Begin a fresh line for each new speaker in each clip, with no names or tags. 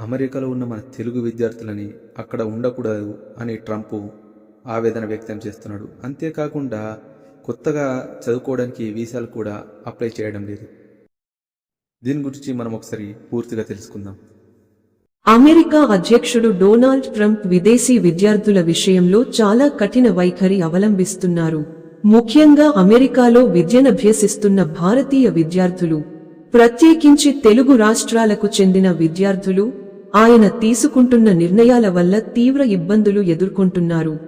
అమెరికాలో ఉన్న మన తెలుగు విద్యార్థులని అక్కడ ఉండకూడదు అని ట్రంప్ ఆవేదన వ్యక్తం చేస్తున్నాడు. అంతేకాకుండా కొత్తగా చదువుకోవడానికి వీసాలు కూడా అప్లై చేయడం లేదు. దీని గురించి మనం ఒకసారి పూర్తిగా తెలుసుకుందాం.
అమెరికా అధ్యక్షుడు డొనాల్డ్ ట్రంప్ విదేశీ విద్యార్థుల విషయంలో చాలా కఠిన వైఖరి అవలంబిస్తున్నారు. ముఖ్యంగా అమెరికాలో విద్యనభ్యసిస్తున్న భారతీయ విద్యార్థులు ప్రత్యేకించి తెలుగు రాష్ట్రాలకు చెందిన విద్యార్థులు ఆయన తీసుకుంటున్న నిర్ణయాల వల్ల తీవ్ర ఇబ్బందులు ఎదుర్కొంటున్నారు.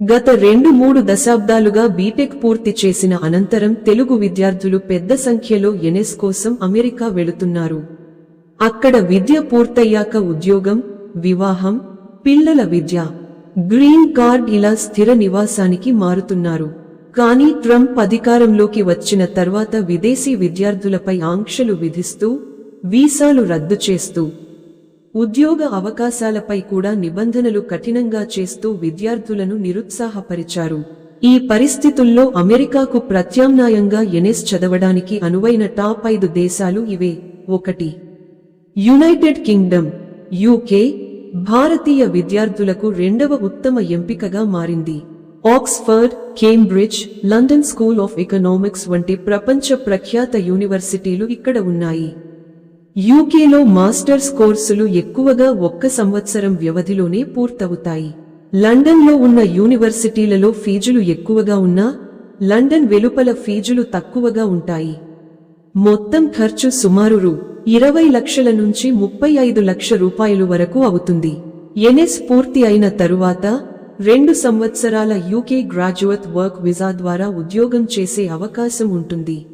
గత రెండు మూడు దశాబ్దాలుగా బీటెక్ పూర్తి చేసిన అనంతరం తెలుగు విద్యార్థులు పెద్ద సంఖ్యలో ఎనెస్ కోసం అమెరికా వెళుతున్నారు. అక్కడ విద్య పూర్తయ్యాక ఉద్యోగం వివాహం పిల్లల విద్య గ్రీన్ కార్డ్ ఇలా స్థిర నివాసానికి మారుతున్నారు. కానీ ట్రంప్ అధికారంలోకి వచ్చిన తర్వాత విదేశీ విద్యార్థులపై ఆంక్షలు విధిస్తూ వీసాలు రద్దు చేస్తూ ఉద్యోగ అవకాశాలపై కూడా నిబంధనలు కఠినంగా చేస్తూ విద్యార్థులను నిరుత్సాహపరిచారు. ఈ పరిస్థితుల్లో అమెరికాకు ప్రత్యామ్నాయంగా ఎనెస్ చదవడానికి అనువైన టాప్ ఐదు దేశాలు ఇవే. ఒకటి యునైటెడ్ కింగ్డమ్ యూకే భారతీయ విద్యార్థులకు రెండవ ఉత్తమ ఎంపికగా మారింది. Oxford Cambridge London school of economics వంటి ప్రపంచ ప్రఖ్యాత యూనివర్సిటీలు ఇక్కడ ఉన్నాయి. యూకేలో మాస్టర్స్ కోర్సులు ఎక్కువగా ఒక్క సంవత్సరం వ్యవధిలోనే పూర్తవుతాయి. లండన్లో ఉన్న యూనివర్సిటీలలో ఫీజులు ఎక్కువగా ఉన్నా లండన్ వెలుపల ఫీజులు తక్కువగా ఉంటాయి. మొత్తం ఖర్చు సుమారు రూ. ఇరవై లక్షల నుంచి ముప్పై ఐదు లక్ష రూపాయలు వరకు అవుతుంది. ఎన్ఎస్ పూర్తి అయిన తరువాత రెండు సంవత్సరాల యూకే గ్రాడ్యుయేట్ వర్క్ విజా ద్వారా ఉద్యోగం చేసే అవకాశం ఉంటుంది.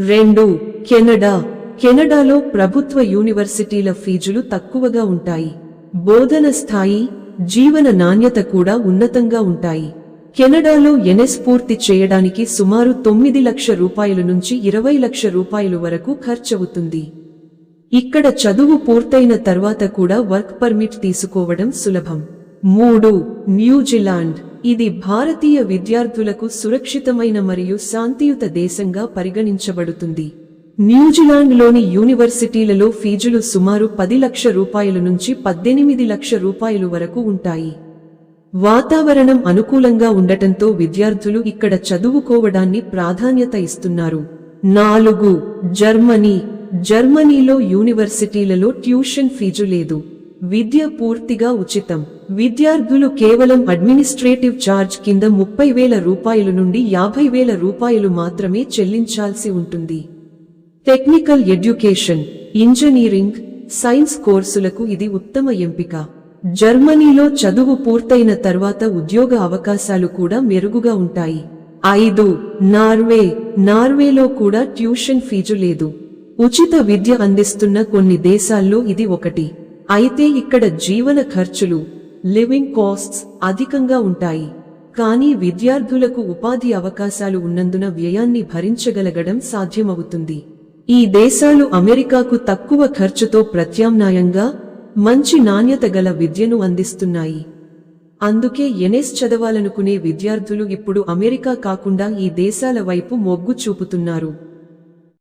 రెండు కెనడా కెనడాలో ప్రభుత్వ యూనివర్సిటీల ఫీజులు తక్కువగా ఉంటాయి. బోధన స్థాయి జీవన నాణ్యత కూడా ఉన్నతంగా ఉంటాయి. కెనడాలో ఎన్ఎస్ పూర్తి చేయడానికి సుమారు తొమ్మిది లక్ష రూపాయల నుంచి ఇరవై లక్ష రూపాయలు వరకు ఖర్చవుతుంది. ఇక్కడ చదువు పూర్తయిన తర్వాత కూడా వర్క్ పర్మిట్ తీసుకోవడం సులభం. మూడు న్యూజిలాండ్. ఇది భారతీయ విద్యార్థులకు సురక్షితమైన మరియు శాంతియుత దేశంగా పరిగణించబడుతుంది. న్యూజిలాండ్లోని యూనివర్సిటీలలో ఫీజులు సుమారు పది లక్ష రూపాయల నుంచి పద్దెనిమిది లక్ష రూపాయలు వరకు ఉంటాయి. వాతావరణం అనుకూలంగా ఉండటంతో విద్యార్థులు ఇక్కడ చదువుకోవడాన్ని ప్రాధాన్యత ఇస్తున్నారు. నాలుగు జర్మనీ. జర్మనీలో యూనివర్సిటీలలో ట్యూషన్ ఫీజు లేదు. విద్య పూర్తిగా ఉచితం. విద్యార్థులు కేవలం అడ్మినిస్ట్రేటివ్ ఛార్జ్ కింద ముప్పై వేల రూపాయలు నుండి యాభై వేల రూపాయలు మాత్రమే చెల్లించాల్సి ఉంటుంది. టెక్నికల్ ఎడ్యుకేషన్ ఇంజనీరింగ్ సైన్స్ కోర్సులకు ఇది ఉత్తమ ఎంపిక. జర్మనీలో చదువు పూర్తయిన తర్వాత ఉద్యోగ అవకాశాలు కూడా మెరుగుగా ఉంటాయి. ఐదు నార్వే నార్వేలో కూడా ట్యూషన్ ఫీజు లేదు. ఉచిత విద్య అందిస్తున్న కొన్ని దేశాల్లో ఇది ఒకటి. అయితే ఇక్కడ జీవన ఖర్చులు లివింగ్ కాస్ట్స్ అధికంగా ఉంటాయి. కానీ విద్యార్థులకు ఉపాధి అవకాశాలు ఉన్నందున వ్యయాన్ని భరించగలగడం సాధ్యమవుతుంది. ఈ దేశాలు అమెరికాకు తక్కువ ఖర్చుతో ప్రత్యామ్నాయంగా మంచి నాణ్యత గల విద్యను అందిస్తున్నాయి. అందుకే ఎనెస్ చదవాలనుకునే విద్యార్థులు ఇప్పుడు అమెరికా కాకుండా ఈ దేశాల వైపు మొగ్గు చూపుతున్నారు.